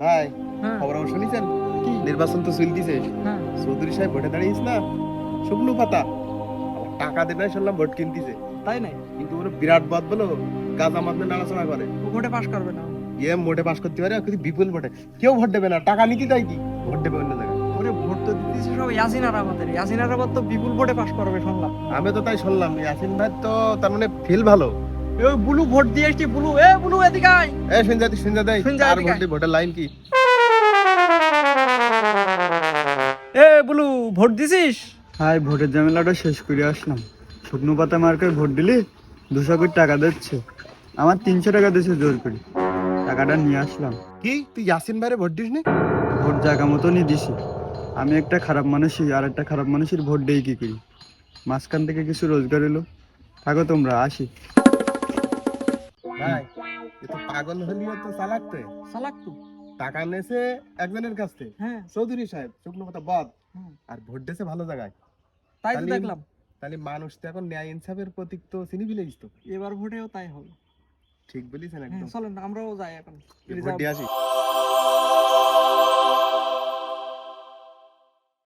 ভাই হ্যাঁ। খবর আমার শুনেছেন? কি? নির্বাচন তো চলতিছে। হ্যাঁ। চৌধুরী সাহেব ভোটে দাঁড়িয়েছ না? শুকনো পাতা। টাকা দেবে শুনলাম ভোট কিনতিছে। তাই নাই? কিন্তু ওরা বিরাট বাদ বলো গাজা মাধ্যমে নাড়াচড়া করে। ভোটে পাস করবে না। ইয়ে মোটে পাস করতে পারে কিন্তু বিপুল ভোটে। কেউ ভোট দেবে না টাকা নিতে দেয় কি? ভোট দেবে অন্য জায়গায়। ওরে ভোট তো দিতেছে সব ইয়াসিন আরাবাদের ইয়াসিন আরাবাদ তো বিপুল ভোটে পাস করবে শুনলাম। আমি তো তাই শুনলাম ইয়াসিন ভাই তো তার মানে ফিল ভালো। এ বুলু ভোট দিয়ে এসছি বুলু। এ বুলু এদিকে আয়। এ শুনজাতি শুনজাতি শুনজা আর ভোট দি- ভোটের লাইন কি? এ বুলু ভোট দিছিস? হাই ভোটের ঝামেলাটা শেষ করে আসলাম। শুকনো পাতা মার্কেট ভোট দিলে দুশো কোটি টাকা দিচ্ছে। আমার তিনশো টাকা দিচ্ছে জোর করে। টাকাটা নিয়ে আসলাম। কি? তুই ইয়াসিন ভাইরে ভোট দিস নি ভোট জায়গা মতনই দিছি। আমি একটা খারাপ মানুষই আর একটা খারাপ মানুষের ভোট দেই কি করি? মাঝখান থেকে কিছু রোজগার এলো। থাকো তোমরা আসি। ভাই। এ তো পাগল হলিও তো চালাক তো টাকা নেছে একজনের কাছ থেকে। হ্যাঁ। চৌধুরী সাহেব শুকনো কথা বাদ আর ভোট দিয়েছে ভালো জায়গায়। তাই তো দেখলাম। তাহলে মানুষ তো এখন ন্যায় ইনসাফের প্রতীক তো চিনি বিলেইস তো। এবার ভোটেও তাই হবে। ঠিক বলিছেন হ্যাঁ একদম। চলেন আমরাও যাই এখন। আসি।